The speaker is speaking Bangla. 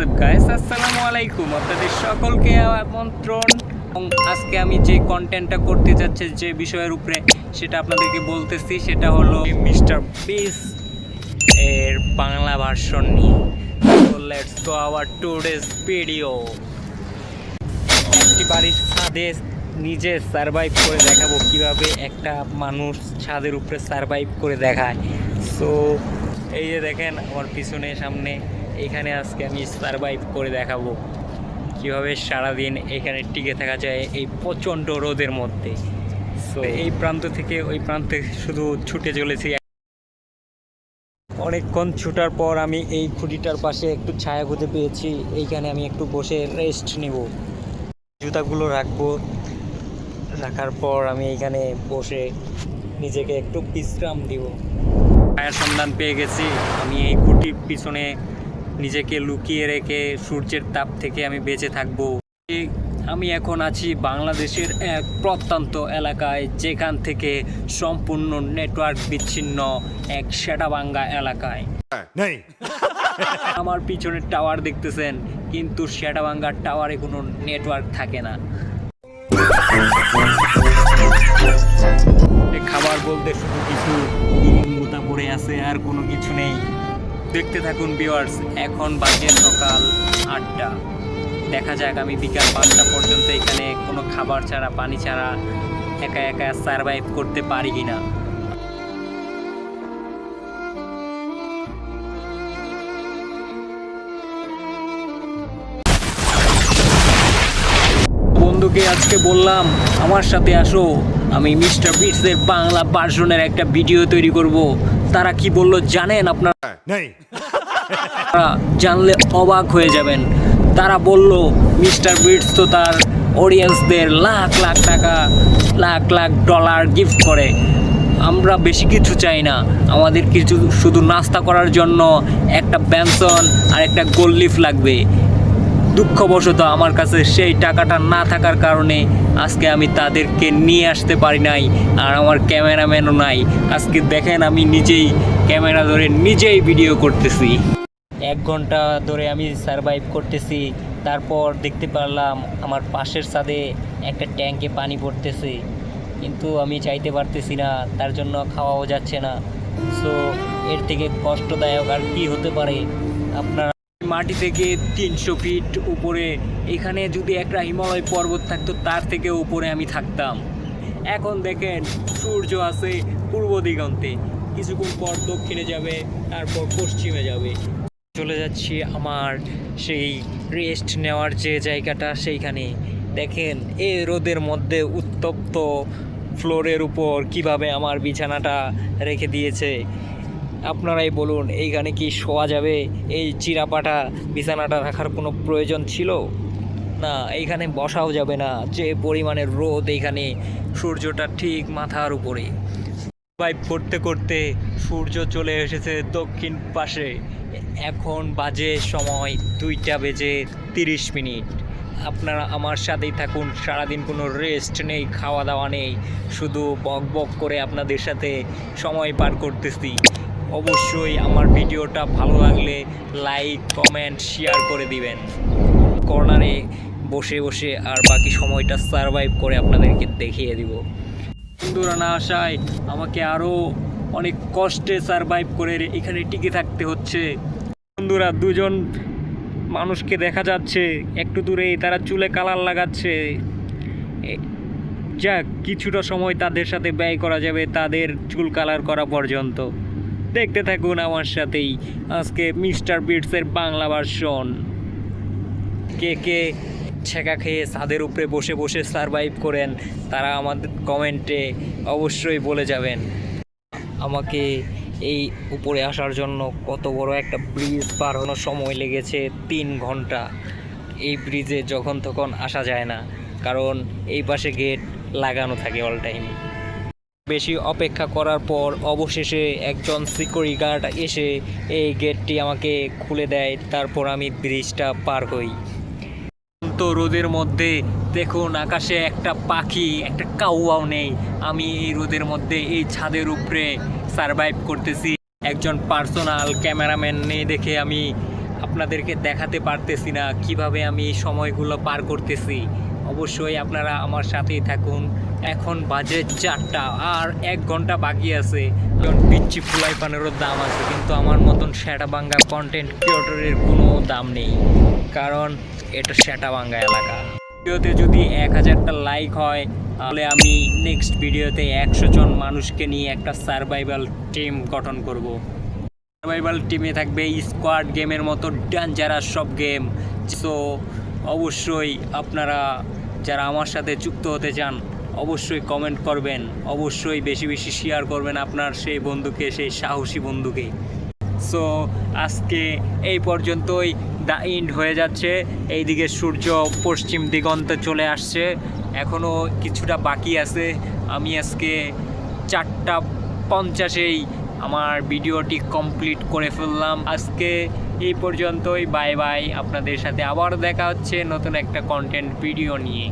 হোয়াটসঅ্যাপ গাইস আসসালামু আলাইকুম আপনাদের সকলকে আমন্ত্রণ। এবং আজকে আমি যে কন্টেন্টটা করতে যাচ্ছি, যে বিষয়ের উপরে সেটা আপনাদেরকে বলতেছি, সেটা হলো মিস্টার বিস এর বাংলা ভার্সন নিয়ে। তো let's go our today's video একটি বাড়ির ছাদে নিজে সারভাইভ করে দেখাবো কীভাবে একটা মানুষ ছাদের উপরে সারভাইভ করে দেখায়। সো এই যে দেখেন, আমার পিছনে, সামনে এখানে আজকে আমি সারভাইভ করে দেখাবো। কীভাবে সারাদিন এখানে টিকে থাকা যায় এই প্রচণ্ড রোদের মধ্যে। সো এই প্রান্ত থেকে ওই প্রান্তে শুধু ছুটে চলেছি। অনেকক্ষণ ছুটার পর আমি এই খুঁটিটার পাশে একটু ছায়া খুঁজে পেয়েছি। এইখানে আমি একটু বসে রেস্ট নেব। জুতাগুলো রাখব। রাখার পর আমি এইখানে বসে নিজেকে একটু বিশ্রাম দিব। ছায়ার সন্ধান পেয়ে গেছি। আমি এই খুঁটির পিছনে নিজেকে লুকিয়ে রেখে সূর্যের তাপ থেকে আমি বেঁচে থাকব। আমি এখন আছি বাংলাদেশের এক প্রত্যন্ত এলাকায় যেখান থেকে সম্পূর্ণ নেটওয়ার্ক বিচ্ছিন্ন এক সেটাবাঙ্গা এলাকায়। नहीं আমার পিছনের টাওয়ার দেখতেছেন কিন্তু সেটাবাঙ্গার টাওয়ারে কোনো নেটওয়ার্ক থাকে না। খাবার বলতে শুধু কিছু মোতা পড়ে আছে আর কোনো কিছু নেই। দেখতে থাকুন ভিউয়ার্স, এখন বাজে সকাল আটটা। দেখা যাক আমি বিকাল পাঁচটা পর্যন্ত এখানে কোনো খাবার ছাড়া, পানি ছাড়া একা একা সারভাইভ করতে পারি কিনা। বন্ধুকে আজকে বললাম, আমার সাথে আসো। আমি মিস্টার বিটসের বাংলা ভার্সনের একটা ভিডিও তৈরি করব। তারা কি বলল জানেন আপনারা? नहीं জানলে অবাক হয়ে যাবেন। তারা বলল মিস্টার বিটস তো তার অডিয়েন্সদের লাখ লাখ টাকা লাখ লাখ ডলার গিফট করে। আমরা বেশি কিছু চাই না। আমাদের কিছু শুধু নাস্তা করার জন্য একটা ব্যানসন আর একটা গোল্ড লিফ লাগবে। দুঃখবশত আমার কাছে সেই টাকাটা না থাকার কারণে আজকে আমি তাদেরকে নিয়ে আসতে পারি নাই, আর আমার ক্যামেরাম্যানও নাই। আজকে দেখেন আমি নিজেই ক্যামেরা ধরে নিজেই ভিডিও করতেছি। এক ঘণ্টা ধরে আমি সারভাইভ করতেছি, তারপর দেখতে পারলাম আমার পাশের ছাদে একটা ট্যাঙ্কে পানি পড়তেছে। কিন্তু আমি চাইতে পারতেছি না, তার জন্য খাওয়াও যাচ্ছে না। সো এর থেকে কষ্টদায়ক আর কি হতে পারে? আপনার মাটি থেকে তিনশো ফিট উপরে। এখানে যদি একটা হিমালয় পর্বত থাকতো, তার থেকে উপরে আমি থাকতাম। এখন দেখেন, সূর্য আছে পূর্ব দিগন্তে। কিছুক্ষণ পর দক্ষিণে যাবে, তারপর পশ্চিমে যাবে। চলে যাচ্ছি আমার সেই রেস্ট নেওয়ার যে জায়গাটা সেইখানে। দেখেন এই রোদের মধ্যে উত্তপ্ত ফ্লোরের উপর কীভাবে আমার বিছানাটা রেখে দিয়েছে। আপনারাই বলুন, এইখানে কি শোয়া যাবে? এই চিরাপাটা বিছানাটা রাখার কোনো প্রয়োজন ছিল? না, এইখানে বসাও যাবে না। যে পরিমাণের রোদ এইখানে, সূর্যটা ঠিক মাথার উপরে। বাইক করতে করতে সূর্য চলে এসেছে দক্ষিণ পাশে। এখন বাজে সময় দুইটা বেজে তিরিশ মিনিট। আপনারা আমার সাথেই থাকুন, সারাদিন কোনো রেস্ট নেই, খাওয়া দাওয়া নেই। শুধু বক বক করে আপনাদের সাথে সময় পার করতেছি। অবশ্যই আমার ভিডিওটা ভালো লাগলে লাইক, কমেন্ট, শেয়ার করে দিবেন। কর্নারে বসে বসে আর বাকি সময়টা সারভাইভ করে আপনাদেরকে দেখিয়ে দিব। বন্ধুরা না আসায় আমাকে আরও অনেক কষ্টে সারভাইভ করে এখানে টিকে থাকতে হচ্ছে। বন্ধুরা, দুজন মানুষকে দেখা যাচ্ছে। একটু দূরেই তারা চুলে কালার লাগাচ্ছে। যাক, কিছুটা সময় তাদের সাথে ব্যয় করা যাবে তাদের চুল কালার করা পর্যন্ত। দেখতে থাকুন আমার সাথেই আজকে মিস্টার বিটসের বাংলা ভার্সন। কে কে ছেঁকা খেয়ে ছাদের উপরে বসে বসে সারভাইভ করেন, তারা আমাদের কমেন্টে অবশ্যই বলে যাবেন। আমাকে এই উপরে আসার জন্য কত বড় একটা ব্রিজ পার হওয়ার সময় লেগেছে তিন ঘণ্টা। এই ব্রিজে যখন তখন আসা যায় না, কারণ এই পাশে গেট লাগানো থাকে অল টাইম বেশি অপেক্ষা করার পর অবশেষে একজন সিকিউরিটি গার্ড এসে এই গেটটি আমাকে খুলে দেয়। তারপর আমি ব্রিজটা পার হই। তো রোদের মধ্যে দেখুন আকাশে একটা পাখি, একটা কাউয়াও নেই। আমি এই রোদের মধ্যে এই ছাদের উপরে সারভাইভ করতেছি। একজন পার্সোনাল ক্যামেরাম্যান নেই দেখে আমি আপনাদেরকে দেখাতে পারতেছি না কীভাবে আমি সময়গুলো পার করতেছি। অবশ্যই আপনারা আমার সাথেই থাকুন। এখন বাজে চারটা আর এক ঘণ্টা বাকি আছে। যেমন পিচ্ছি ফুলাই পানেরও দাম আছে, কিন্তু আমার মতন শ্যাটাবাঙ্গা কন্টেন্ট ক্রিয়েটরের কোনো দাম নেই। কারণ এটা শ্যাটাবাঙ্গা এলাকা। ভিডিওতে যদি এক হাজারটা লাইক হয়, তাহলে আমি নেক্সট ভিডিওতে একশো জন মানুষকে নিয়ে একটা সার্ভাইভাল টিম গঠন করব। সার্ভাইভাল টিমে থাকবে স্কোয়াড গেমের মতো ডেঞ্জারাস সব গেম সো অবশ্যই আপনারা যারা আমার সাথে যুক্ত হতে চান, অবশ্যই কমেন্ট করবেন। অবশ্যই বেশি বেশি শেয়ার করবেন আপনার সেই বন্ধুকে, সেই সাহসী বন্ধুকে। সো আজকে এই পর্যন্তই। দ্য ইন্ড হয়ে যাচ্ছে। এইদিকে সূর্য পশ্চিম দিগন্তে চলে আসছে। এখনও কিছুটা বাকি আছে। আমি আজকে চারটা পঞ্চাশেই আমার ভিডিওটি কমপ্লিট করে ফেললাম। আজকে এই পর্যন্তই বাই বাই। আপনাদের সাথে আবার দেখা হচ্ছে নতুন একটা কন্টেন্ট ভিডিও নিয়ে।